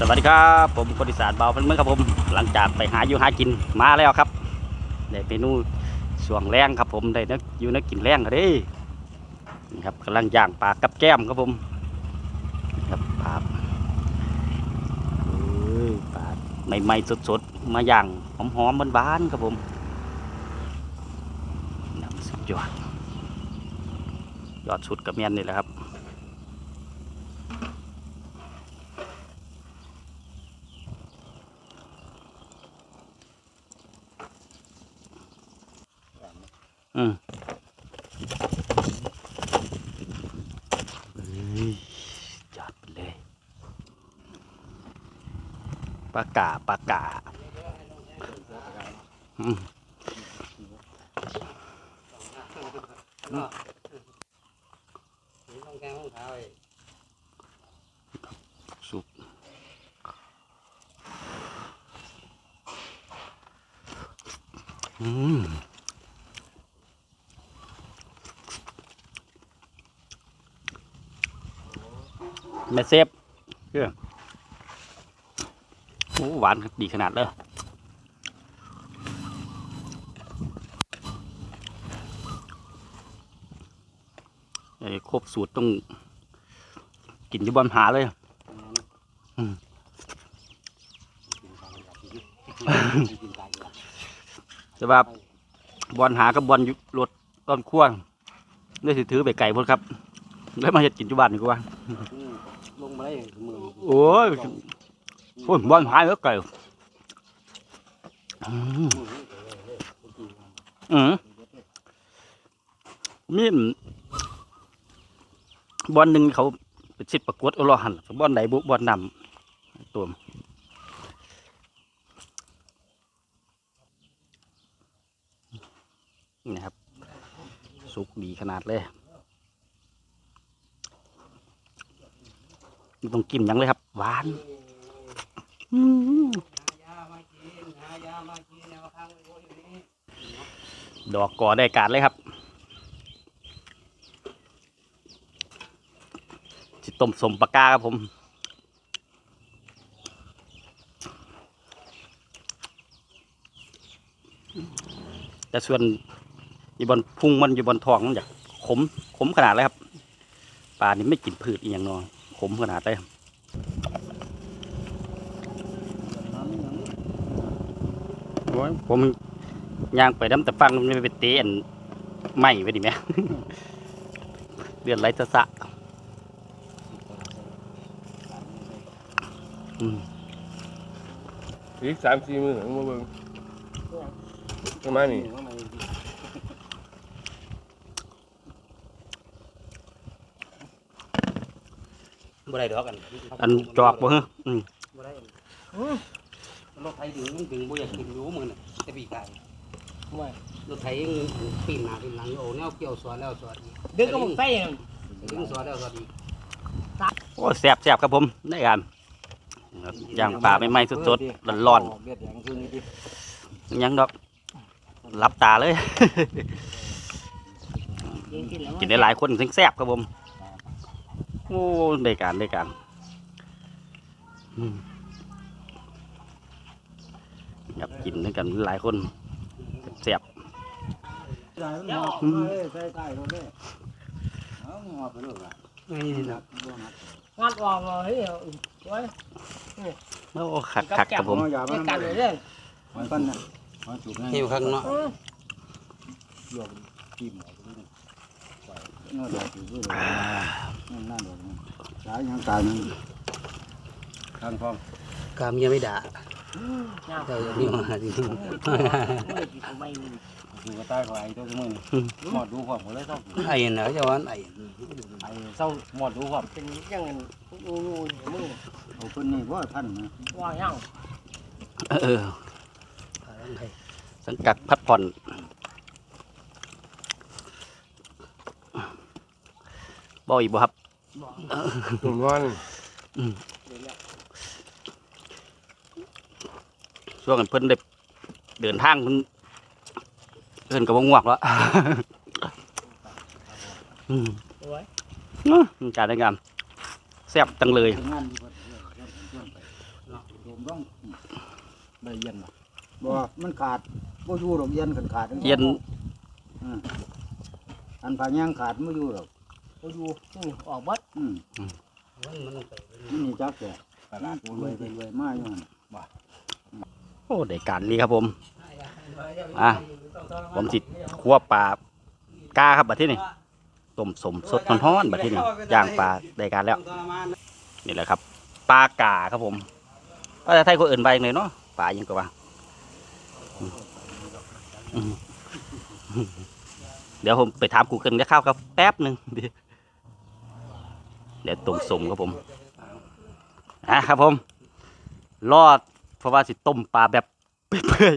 สวัสดีครับผมคนอีสานเบาเป็นเมื่อครับผมหลังจากไปหาอยู่หากินมาแล้วครับได้เมนูส่วงแรงครับผมได้นึกอยู่นึกกินแรงเด้นี่ครับกำลังย่างปลากับแก้มครับผมครับปลาเอ้ยปลาใหม่ๆสดๆมาย่างหอมๆหวานๆครับผมน้ำสุดยอดยอดสุดกับเมียนนี่แหละครับ อืมเฮ้ยจัดไปเลย ปลากาปลากาสุกอืมแม่เซฟเพื่อ วานดีขนาดเลยไอ้ครบสูตรต้องกินที่บอนหาเลยแต่ว่าบอลหากับบอลรถต้นขั้วได้สิถือไปไก่พุ่นครับ แล้วมาเห็ดกินจุบานดีกว่าลงมาได้มือโอ้ย โอ้ยบอลหายแล้วไก่อืมอืมมีอันบอลหนึ่งเขาเป็นสิทธิ์ประกวดอารอหันบอลไหนบุบอลนำตัวนี่นะครับ สุกดีขนาดเลยไม่ต้องกินยังเลยครับ หวาน อืมดอกก่อได้การเลยครับจิต้มสมปากกาครับผม แต่ส่วนอยู่บนพุงมันอยู่บนท้องมันอยากขมขมขนาดเลยครับปลานี่ไม่กินพืชอีกอย่างนอขมขนาดเลยโอ้ยผมย่างไปน้ำแต่ฟังมันไปเตะอันไหมไปดิแม่เดือนไรจะสะอืมอีกสามสี่มือหนึ่งมาเบิ่งประมาณนี้บ่ได้ดอกกันอันจอกบ่ฮะอืมบ่ได้ รถไถถึงถึงบ่อยากกินอยู่มื้อน่ะแต่ปีกายรถไถยังปีนหน้าปีนหลังอยู่โอ้แนวเกี่ยวสวนแล้วสวนอีกดึกก็มึงใส่นั่นดึงสวนแล้วสวนอีกโอ้แซ่บแซ่บครับผมได้กันครับย่างปลาไม่ไหม้สดๆร้อนเบียดแดงคือนี่ดิๆยังดอกรับตาเลย กินได้หลายคนถึงแซ่บครับผม โอ้ได้การได้การอืม ครับกินด้วยกันหลายคนแซ่บใส่ใต้รถเด้เอาหอบไปเลยว่ะนี่นะงัดออกเลยไว้โอ้คักคักครับผมไม่กันเลยเด้อมันกันนะมันสูบหิวข้างเนาะยกจิ้มออกไปนี่น่าดอกอยู่ด้วยนั่นน่าดอกสายยังตายนึงทางฟ้องกามยังไม่ด่า เจ้าอย่างนี้มาดิไม่ดูกระต่ายของไอตัวมึงหมอดดูความหมดเลยเศร้าไอ้เนาะเจ้าวันไอ้ไอ้เศร้าหมอดดูความเป็นยังงูงูมึงเอาคนนี้ว่าท่านว่ายังเออสังกัดพักผ่อนบ่อีกบ่ครับตุ่มร้อน ช่วงกันเพิ่นได้เดินทางเพิ่นเพิ่นกับวงวกแล้วอืมไว้เนาะการได้งานแซ่บจังเลยงานโยมต้องได้เย็นบ่บ่มันขาดบ่อยู่ดอกเย็นกันขาดจังเย็นอืมอันผาย่างขาดบ่อยู่ดอกโอ้ยนี่ออกเบัดอืมนี่จักแก่ตลาดรวยไปรวยมาอยู่หั่น โอ้ได้การลีครับผมอะผมสิคั่วปลากาครับบัดที่นี่ต้มสมสดร้อนๆบัดที่นี่ย่างปลาได้การแล้วนี่แหละครับปลากาครับผมว่าแต่ไทยก็เอื่นไปเลยเนาะปลายังกว่าเดี๋ยวผมไปถามกูเกิลจะเข้าวกับแป๊บหนึ่งเดี๋ยวต้มสมครับผมอะครับผม รอด เพราะว่าสิต้มปลาแบบเปื่อย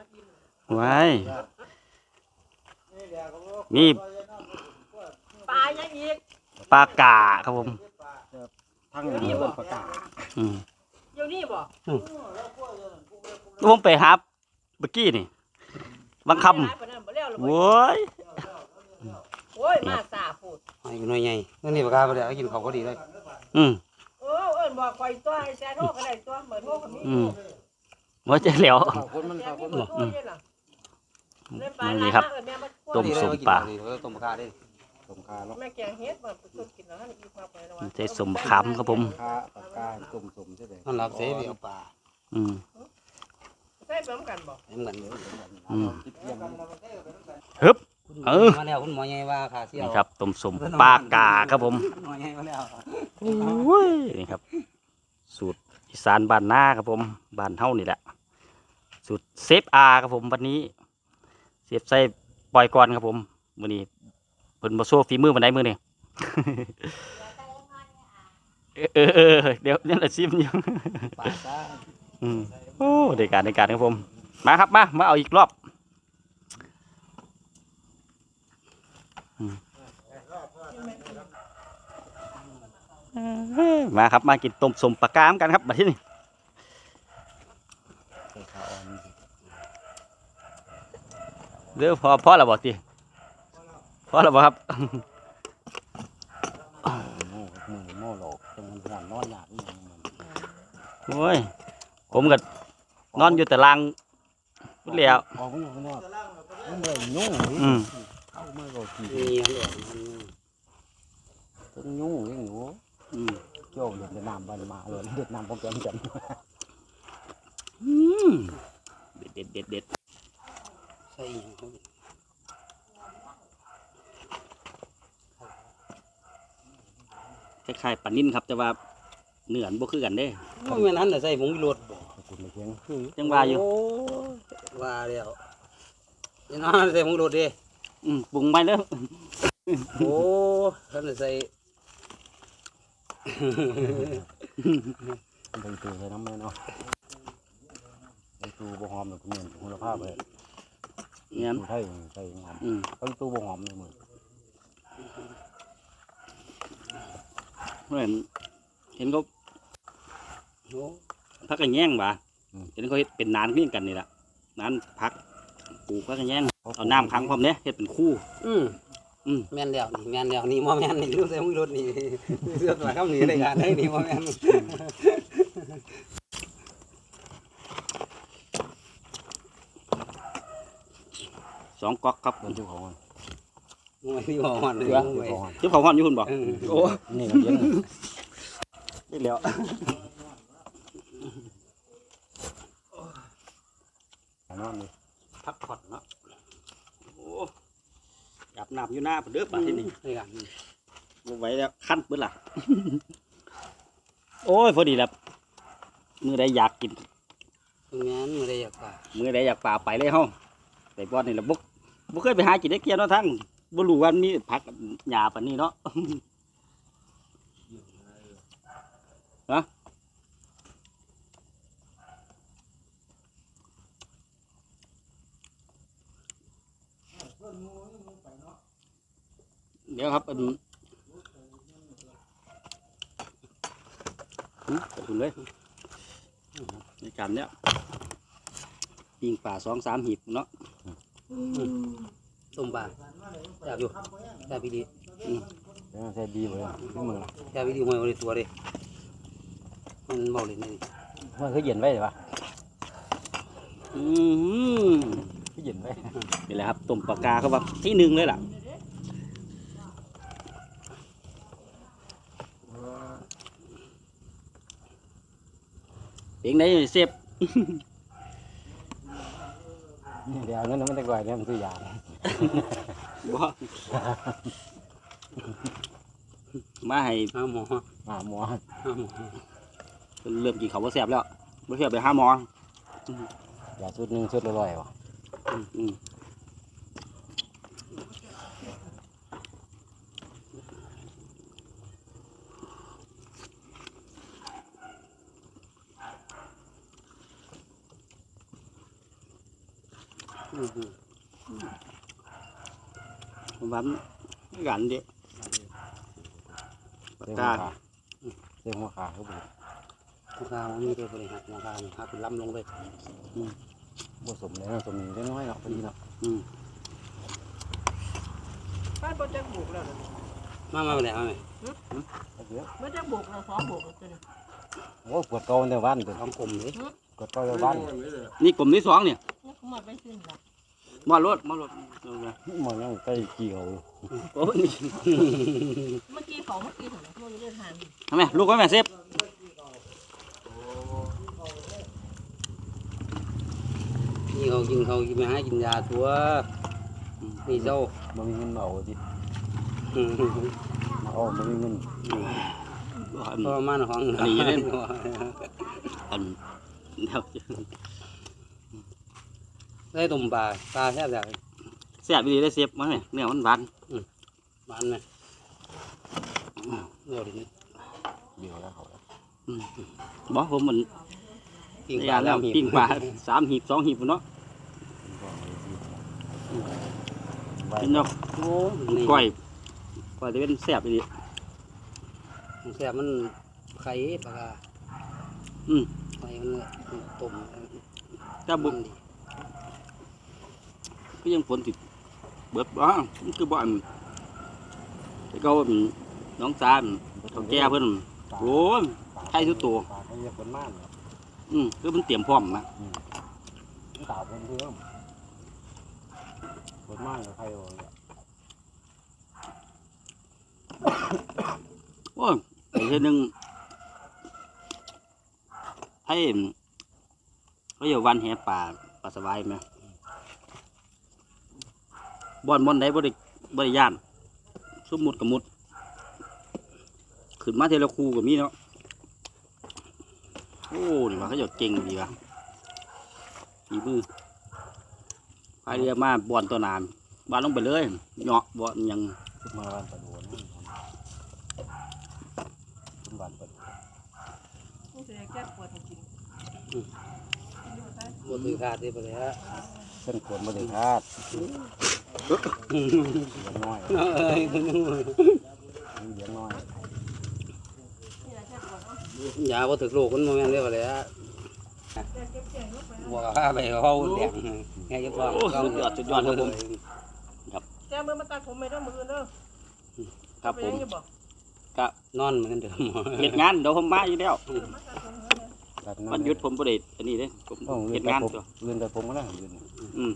ๆไว้มีปลายังอีกปลากาครับผมทั้งนี้บ่ประกาศอืมเดี๋ยวนี้บ่ผมไปหาเมื่อกี้นี่บางคำโว้ยโอ้ยมาสาพูดไอ้หน่วยใหญ่นั่นนี่ปากกาไปเลยกินเขาก็ดีเลย อืมเออเอิ้ นบอกคอยตัวให้แซ่โทรก็ได้ตัวเบอร์โทรก็มีอืม ว่าจะแล้วข้าวคนมันแซ่ข้าวคมีนเบอร์โทรอยู่ล่ะเล่นปลานี่ครับเอิ้นแม่มาต้มดีเลยส้มกินปลานี่ต้มปากกาได้สมคาเนาะแม่แกงเฮ็ดมาไปต้มกินแล้วให้อีกมาไปแล้วใช้สมคำครับผมคาปากกาต้มสมใช่ไหมมันรับเสียเอาปลาอืมใช่พร้อมกันบ่เหมือนเดิมอืมคิดเพียงฮึบ เออ มาแล้วคุณหมอใหญ่ว่าขาเสี้ยวนี่ครับต้มสมปลากาครับผมหมอใหญ่มาแล้วโอ้ยนี่ครับ สูตรอีสานบ้านนาครับผมบ้านเฮานี่แหละ สูตรเซฟอาครับผมวันนี้เซฟใส่ปล่อยก่อนครับผมวันนี้เพิ่นมาโซ่ฝีมือมันได้มือนี่เออเออเออเดี๋ยวเนี่ยละซิมอยู่ปลาซ่าอืมโอ้ได้การได้การครับผม มาครับมามาเอาอีกรอบ มาครับมากินต้มสมปลากามกันครับมาที่นี่เดี๋ยวพอพอแล้วบอกตีพอแล้วบอกครับโม่มือโม่หลอกจังมันหอนนอนหยาบนี่มันโอ้ยผมก็นอนอยู่แต่ลางพุ่นแล้วออกมาอยู่ข้างนอกมันเลยยุ่งอืม เข้ามาก็กินนี่มันหลอกถึงยุ่งยังอยู่อืมโจ้เด็ดน้ำบันมาเลยเด็ดน้ำพวกแกมจันอืมเด็ดเด็ดเด็ดเด็ดใส่คล้ายๆปลานิ่นครับ แต่ว่าเนื้อมันบ่คือกันเด้ไม่แม่นั้นแต่ใส่ผงรสคุณไม่เพียงยังว่าอยู่ว่าแล้วยังนั้นใส่ผงรสดิ อืมปรุงไปแล้วโอ้ท่านใส่เป็นตูใส่น้ำมันเนาะเป็นตูบ่หอมแบบนี้คุณภาพเลยเนี่ยตูไทยใส่หอมอืมเป็นตูบ่หอมเลยมึงเห็นเห็นเขาโอ้พักกันแย่งบ่าเห็นเขาเฮ็ดเป็นนานขึ้นกันนี่แหละนานพัก ปลูกพักกันแย่งเอาน้ำค้างพร้อมเนี้ยเฮ็ดเป็นคู่ อืมอืมแม่นแล้วนี่แม่นแล้วนี่มอแม่นนี่รู้ใส่ผงรสนี่เสื้อตัวคำนี้ในการได้นี่มอแม่นสองก๊อกครับเป็นตูของมันมวยนี่บ่ฮอดเลยเสือมตูวยของมันเจ้าของความอยู่คุณบ่เออโอ้นี่มันเย็นได้แล้ว นอนนี่ พักผ่อนเนาะโอ้ อาบน้ำอยู่หน้าเด้อป่ะที่นี่นี่กันบ่ไหวแล้วขั้นเบิดล่ะ โอ้ยพอดีแล้วมือใดอยากกินแม่นไม่ได้อยากปลามือใดอยากป่าไปเลยเฮาไปบ่อนนี่ละบุกบ่เคยไปหากินได้เกียเนาะทั้งบ่รู้ว่ามีผักหญ้าปานนี้เนาะ ฮะ เดี๋ยวครับอันหืมขอบคุณเลยในการเนี้ยปิงป่าสองสามหีบเนาะต้มปลาอยากอยู่อยากพี่ดีเดี๋ยวใส่ดีเลยที่มืออยากพี่ดีมวยบริตัวดิมันเมาเลยนี่มมันก็เย็นไว้เลยปะอืมก็เย็นไว้นี่แหละครับต้มปลากาเขาว่าที่หนึ่งเลยล่ะ เองไหนเซฟเดี๋ยวนั้นมันจะก่อยเนี่ยมันซื้อยาบ่มาให้ห้าหมอมาหมอห้าหมอเพิ่นเริ่มกินเขาวบ่แซ่บแล้วบ่แซ่บไปหาหมอยาชุดหนึ่งชุดละร้อยวะอืมอืม อืม ผม ว่ามันกันเดิปากเต็มกาขาเต็มหัวขาเขาบุมะขามมีเดียวบริหารมะขามหักล้ำลงไปผสมเลยนะสมนิดน้อยเนาะพอดีเนาะอืมบ้านบ่จักบุกแล้วนะมามาแล้วไหมเดี๋ยวบ่จักบุกแล้วสองบุกแล้วตัวนี้โอ้ปวดเกาในบ้านเดี๋ยวท้องกลมเลยปวดเกาในบ้านนี่กลุ่มที่สองเนี่ยนี่ก็หมดไปสิ้นละมารถมารถเอาไปมันยังใกล้กี่เขาอยู่โอ้ยนี่เมื่อกี้เขาเมื่อกี้ถึงมันอยู่ในทางทำไมลูกไว้แม่เซฟนี่เขากินเขากินมาให้กินยาตัวนี่เจ้ามันมีเงินเอาดิอืมเอามันมีเงินก็มาหนของอันนี้อยังเล่นอัน เดี๋ยวได้ตุ่มปลาปลาแค่แบบแซ่บดีได้เซฟมาไหมเนื้อมันหวานบานไหมเดี๋ยวนี้เดียวแล้วเขาบอกผมมันปิ้งปยาลาแล้วหีบปิ้งปลาสามหีบสองหีบพุ่นเนาะเป็นเนาะโอ้นี่ก้อยก้อยจะเป็นแซ่บดีแซ่บมันไข่ปลาอืมไข่มัน ตุ่มถ้าบุกก็ยังฝนติดเบิดบ้ามันคือบ่อนแต่ก็ว่าน้องจานเขาแก่เพิ่นโอ้ยใครทุกตัวอืมคือมันเตรียมพร้อมนะสาวเป็นเพื่อนเป็นม่านกับใครเอาเนี่โอ้ยไอ้เช่นหนึ่ง ให้เขาอยู่วันแหป่าปลาสบายไหมบ่อนบ่อนใดบ่ได้บ่ได้ย่านสมมุดกับมุด ขึ้นมาเทละคูกับมีเนาะโอ้นี่ว่าเขาจะเก่งดีว่ะฝีมือพายเรือมาบ่อนตัวนานบ้านลงไปเลยเหาะบ่อนยังมาบ้านประโดนขึ้นบ้านประโดน นี่ จะแก้ปวดจริงบนถือขาดที่ไปแล้วเส้นขวนมาเลยครับเลี้ยงน้อยเอ้ยเลี้ยงน้อยนี่แหละแก้ปวดเนาะยาบ่ถึกโลกมันโมเมนต์เรียกว่าเลยฮะแก้เก็บแก้ลงไปบวกข้าไปเขาแดงแค่ยกท้องโอ้สุดยอดสุดยอดครับผมแก้มือมาตัดผมไม่ได้มือเด้อครับไปผม ยังอยู่บ่นอนเหมือนเดิมเฮ็ดงานเดี๋ยวผมมาอยู่แล้วมาตัดผมเด้อตัดวันหยุดผมบ่ได้อันนี้เด้ผมต้องเรีเฮ็ยนดแต่งานผมตัวเรียนแต่ผมก็ได้เรียนอืม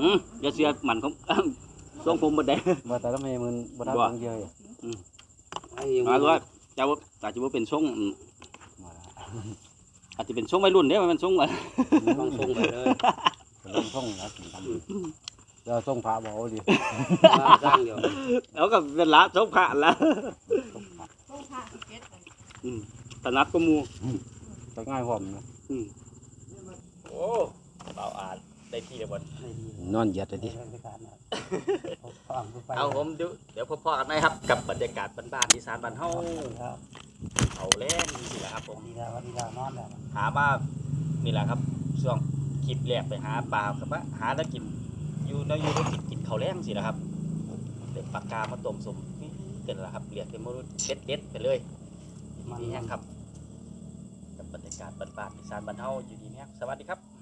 อืมอย่าเสียมันของทรงผมบ่ได้มาแต่ละเมย์มันบ่ได้บ่เยอะมาด้วยจะว่าอาจจะว่าเป็นทรงอืมมาแล้วอาจจะเป็นทรงวัยรุ่นเด้มันทรงว่าต้องส่งไปเลยเป็นส่งนะกินกัน เดี๋ยวส่งพระบอกดิสร้างอยู่แล้วก็เป็นละทรงพระละต้องผ่าสิเก็ตเลยอืมถนัดก็หมู่ไปง่ายพร้อมนะโอ้เบาอ่านได้ที่เดียวบ่นอนเหยียดเลยดิเอาผมเดี๋ยวเดี๋ยวพบๆกันไหมครับ กับบรรยากาศบ้านๆอีสานบ้านเฮาเอาแล่นนี่แหละครับผมดีแล้วดีแล้วนอนแล้วหามานี่แหละครับช่วงคลิปแรกไปหาปลาครับว่าหาแล้วกิน อยู่แล้วอยู่แล้วกินกินข้าวแรงสินะครับเด็กปากกามาต้มสมนี่เกินแล้วครับเรียกเป็นมนุษย์เด็ดเด็ดๆไปเลยนี่แห้งครับกับบรรยากาศบ้านๆอีสานบ้านเฮาอยู่ดีแห้งสวัสดีครับ